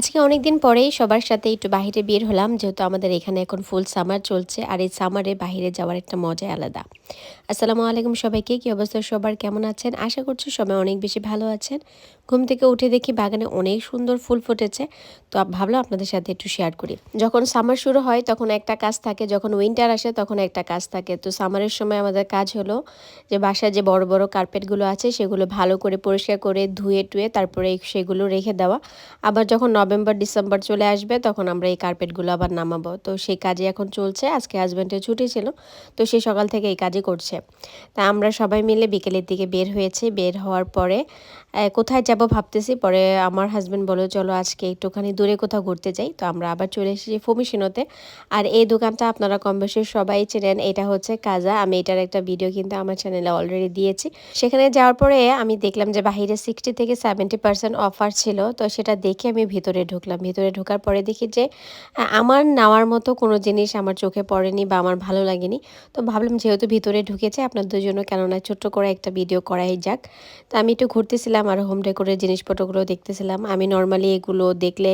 আজকে অনেক দিন পরেই সবার সাথে একটু বাইরে বের হলাম, যেহেতু আমাদের এখানে এখন ফুল সামার চলছে, আর এই সামারে বাইরে যাওয়ার একটা মজাই আলাদা। আসসালামু আলাইকুম সবাইকে, কী অবস্থা সবার? কেমন আছেন? আশা করছি সবাই অনেক বেশি ভালো আছেন। ঘুম থেকে উঠে দেখি বাগানে অনেক সুন্দর ফুল ফুটেছে। তো ভাবলাম আপনাদের সাথে একটু শেয়ার করি। যখন সামার শুরু হয়, তখন একটা কাজ থাকে, যখন উইন্টার আসে, তখন একটা কাজ থাকে। তো সামারের সময় আমাদের কাজ হলো যে, বাসায় যে বড় বড় কার্পেটগুলো আছে, সেগুলো ভালো করে পরিষ্কার করে ধুয়ে, টুয়ে তারপরে সেগুলো রেখে দেওয়া। আবার যখন নভেম্বর, ডিসেম্বর চলে আসবে, তখন আমরা এই কার্পেটগুলো আবার নামাবো। তো সেই কাজে এখন চলছে। আজকে হাজব্যান্ডের ছুটি ছিল। তো সে সকাল থেকে এই কাজই করছে। তা আমরা সবাই মিলে বিকেলের দিকে বের হয়েছে। বের হওয়ার পরে কোথায় যাব ভাবতেছি। পরে আমার হাজব্যান্ড বলে চলো আজকে একটুখানি দূরে কোথাও ঘুরতে যাই। তো আমরা আবার চলে এসেছি ফমিশিনোতে আর এই দোকানটা আপনারা কম বেশি সবাই চেনেন। এটা হচ্ছে কাজা আমি এটার একটা ভিডিও কিন্তু আমার চ্যানেলে অলরেডি দিয়েছি। সেখানে যাওয়ার পরে আমি দেখলাম যে বাহিরে সিক্সটি থেকে সেভেন্টি পার্সেন্ট অফার ছিল। তো সেটা দেখে আমি ভিতরে ঢুকলাম। ভিতরে ঢোকার পরে দেখি যে আমার নেওয়ার মতো কোনো জিনিস আমার চোখে পড়েনি বা আমার ভালো লাগেনি। তো ভাবলাম যেহেতু ভিতরে ঢুকেছে। আপনাদের জন্য কেননা ছোট্ট করে একটা ভিডিও করাই যাক। তা আমি একটু ঘুরতেছিলাম আর হোম ডেকোরের জিনিসপত্রগুলো দেখতেছিলাম। আমি নর্মালি এগুলো দেখলে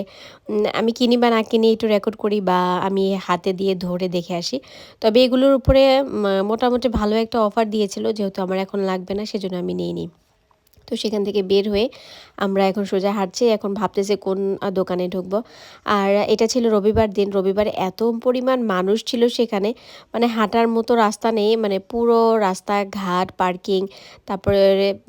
আমি কিনি বা না কিনি একটু রেকর্ড করি বা আমি হাতে দিয়ে ধরে দেখে আসি। তবে এগুলোর উপরে মোটামুটি ভালো একটা অফার দিয়েছিল, যেহেতু আমার এখন লাগবে না, সেজন্য আমি নিইনি। তো সেখান থেকে বের হয়ে আমরা এখন সোজা হাঁটছি, এখন ভাবতেছে কোন দোকানে ঢুকবো। আর এটা ছিল রবিবার দিন, রবিবার এত পরিমাণ মানুষ ছিল সেখানে মানে হাঁটার মতো রাস্তা নেই মানে পুরো রাস্তা, ঘাট, পার্কিং, তারপরে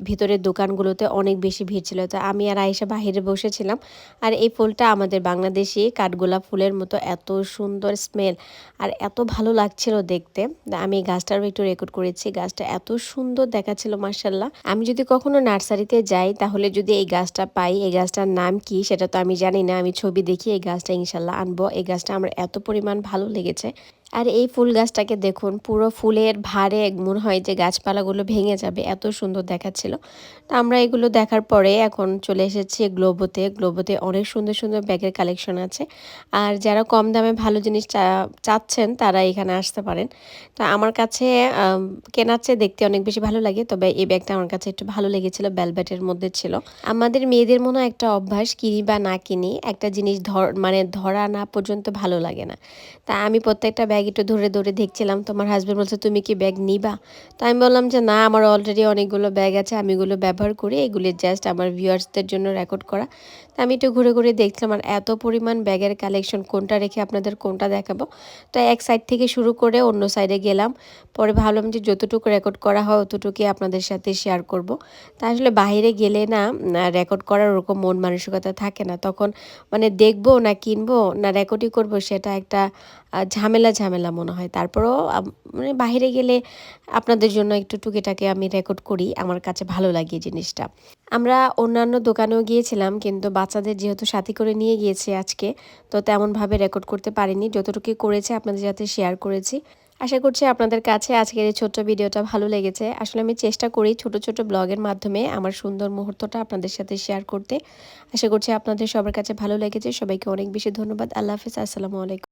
ভিতরের দোকানগুলোতে অনেক বেশি ভিড় ছিল। তো আমি আর আয়েশা বাহিরে বসেছিলাম, আর এই ফুলটা আমাদের বাংলাদেশি কাঠগোলাপ ফুলের মতো এত সুন্দর স্মেল, আর এত ভালো লাগছিল দেখতে। আমি গাছটারও একটু রেকর্ড করেছি, গাছটা এত সুন্দর দেখাচ্ছিল মার্শাল্লাহ আমি যদি কখনো নার্সারিতে যাই, তাহলে যদি এই গাছটা পাই, এই গাছটার নাম কি সেটা তো আমি জানি না। আমি ছবি দেখি, এই গাছটা ইনশাল্লাহ আনব। এই গাছটা আমার এত পরিমাণ ভালো লেগেছে। আর এই ফুল গাছটাকে দেখুন, পুরো ফুলের ভারে মনে হয় যে গাছপালাগুলো ভেঙে যাবে, এত সুন্দর দেখাচ্ছিল। তো আমরা এগুলো দেখার পরে এখন চলে এসেছি গ্লোবোতে গ্লোবোতে অনেক সুন্দর সুন্দর ব্যাগের কালেকশন আছে। আর যারা কম দামে ভালো জিনিস চাচ্ছেন, তারা এখানে আসতে পারেন। তো আমার কাছে কেনার চেয়ে দেখতে অনেক বেশি ভালো লাগে, তবে এই ব্যাগটা আমার কাছে একটু ভালো লেগেছিল বেলবেটের মধ্যে ছিল। আমাদের মেয়েদের মনে একটা অভ্যাস, কিনি বা না কিনি, একটা জিনিস ধর মানে ধরা না পর্যন্ত ভালো লাগে না। তা আমি প্রত্যেকটা ব্যাগ একটু ধরে ধরে দেখছিলাম। তোমার হাজব্যান্ড বলছে তুমি কি ব্যাগ নিবা? তো আমি বললাম যে না আমার অলরেডি অনেকগুলো ব্যাগ আছে আমি এগুলো ব্যবহার করি। এগুলি জাস্ট আমার ভিউয়ার্সদের জন্য রেকর্ড করা। তা আমি একটু ঘুরে ঘুরে দেখছিলাম আর এত পরিমাণ ব্যাগের কালেকশন কোনটা রেখে আপনাদের কোনটা দেখাবো? তো এক সাইড থেকে শুরু করে অন্য সাইডে গেলাম। পরে ভাবলাম যে যতটুকু রেকর্ড করা হয় অতটুকুই আপনাদের সাথে শেয়ার করব। তা আসলে বাইরে গেলে না রেকর্ড করার ওরকম মন মানসিকতা থাকে না। তখন মানে দেখব না কিনবো না রেকর্ডই করব সেটা একটা আহ, ঝামেলা। ঝামেলা মনে হয়। তারপরও মানে বাইরে গেলে আপনাদের জন্য একটু টুকিটাকে আমি রেকর্ড করি, আমার কাছে ভালো লাগে জিনিসটা। আমরা অন্যান্য দোকানেও গিয়েছিলাম, কিন্তু বাচ্চাদের যেহেতু সাথী করে নিয়ে গিয়েছে আজকে, তো তেমনভাবে রেকর্ড করতে পারিনি। যতটুকু করেছে, আপনাদের সাথে শেয়ার করেছি। আশা করছি আপনাদের কাছে আজকের এই ছোট্ট ভিডিওটা ভালো লেগেছে। আসলে আমি চেষ্টা করি ছোট ছোট ব্লগের মাধ্যমে আমার সুন্দর মুহূর্তটা আপনাদের সাথে শেয়ার করতে। আশা করছি আপনাদের সবার কাছে ভালো লেগেছে। সবাইকে অনেক বেশি ধন্যবাদ। আল্লাহ হাফিজ। আসসালামু আলাইকুম।